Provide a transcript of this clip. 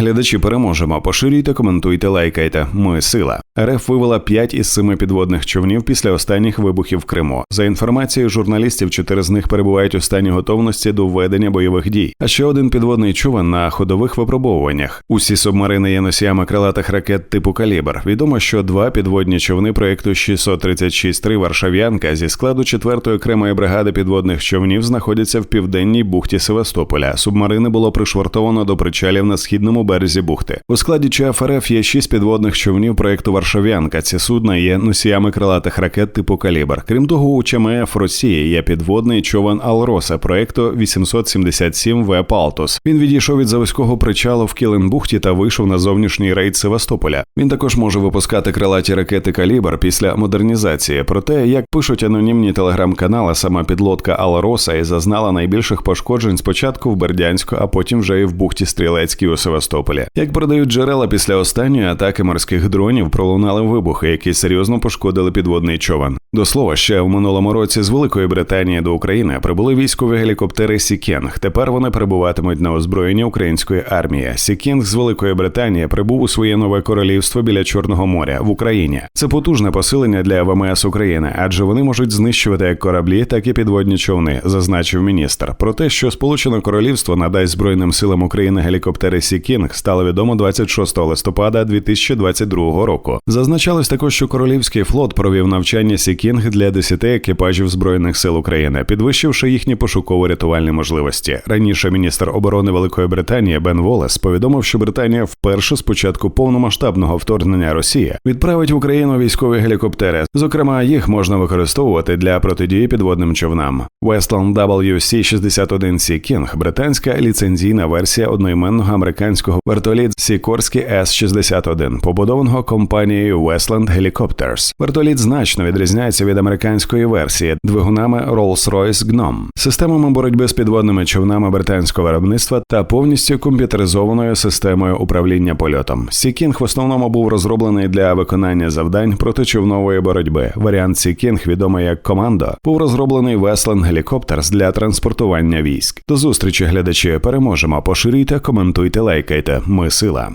Глядачі переможемо. Поширюйте, коментуйте, лайкайте. Ми сила. РФ вивела 5 із 7 підводних човнів після останніх вибухів в Криму. За інформацією журналістів, 4 з них перебувають у стані готовності до введення бойових дій. А ще один підводний човен на ходових випробовуваннях. Усі субмарини є носіями крилатих ракет типу калібр. Відомо, що два підводні човни проєкту 636-3 Варшав'янка зі складу 4-ї окремої бригади підводних човнів знаходяться в південній бухті Севастополя. Субмарини було пришвартовано до причалів на східному березі бухти. У складі ЧФРФ є шість підводних човнів проєкту Варшав'янка. Ці судна є носіями крилатих ракет типу калібр. Крім того, у ЧМФ Росії є підводний човен Алроса проєкту 877 В Палтус. Він відійшов від заводського причалу в Кіленбухті та вийшов на зовнішній рейд Севастополя. Він також може випускати крилаті ракети калібр після модернізації. Проте, як пишуть анонімні телеграм-канали, сама підлодка Алроса і зазнала найбільших пошкоджень спочатку в Бердянську, а потім вже і в бухті Стрілецькій у Севастополі. Як передають джерела після останньої атаки морських дронів, пролунали вибухи, які серйозно пошкодили підводний човен. До слова, ще в минулому році з Великої Британії до України прибули військові гелікоптери Сікенг. Тепер вони перебуватимуть на озброєнні української армії. Сікенг з Великої Британії прибув у своє нове королівство біля Чорного моря в Україні. Це потужне посилення для ВМС України, адже вони можуть знищувати як кораблі, так і підводні човни, зазначив міністр. Про те, що Сполучене Королівство надасть Збройним силам України гелікоптери Сікінг, стало відомо 26 листопада 2022 року. Зазначалось також, що королівський флот провів навчання Сікінг для 10 екіпажів збройних сил України, підвищивши їхні пошуково-рятувальні можливості. Раніше міністр оборони Великої Британії Бен Волес повідомив, що Британія вперше з початку повномасштабного вторгнення Росії відправить в Україну військові гелікоптери. Зокрема, їх можна використовувати для протидії підводним човнам. Westland WC-61 Sea King – британська ліцензійна версія одноіменного американського вертоліт Сікорський С-61, побудованого компанією Westland Helicopters. Вертоліт значно відрізняється від американської версії двигунами Rolls-Royce Gnome, системами боротьби з підводними човнами британського виробництва та повністю комп'ютеризованою системою управління польотом. Сікінг в основному був розроблений для виконання завдань протичовнової боротьби. Варіант Сікінг, відомий як командо, був розроблений Westland Helicopters для транспортування військ. До зустрічі глядачі переможемо. Поширюйте, коментуйте, лайкайте. Ми сила.